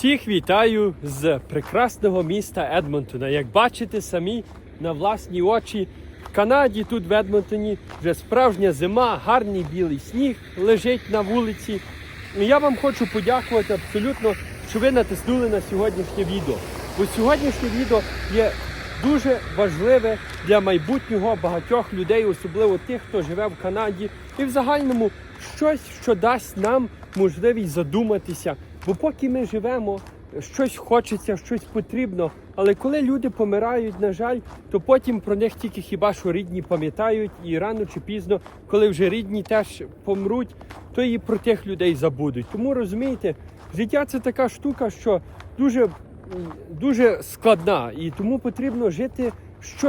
Всіх вітаю з прекрасного міста Едмонтона. Як бачите самі на власні очі, в Канаді тут в Едмонтоні вже справжня зима, гарний білий сніг лежить на вулиці. І я вам хочу подякувати абсолютно, що ви натиснули на сьогоднішнє відео. Бо сьогоднішнє відео є дуже важливе для майбутнього багатьох людей, особливо тих, хто живе в Канаді, і в загальному щось, що дасть нам можливість задуматися. Бо поки ми живемо, щось хочеться, щось потрібно. Але коли люди помирають, на жаль, то потім про них тільки хіба що рідні пам'ятають, і рано чи пізно, коли вже рідні теж помруть, то і про тих людей забудуть. Тому розумієте, життя це така штука, що дуже, дуже складна, і тому потрібно жити що.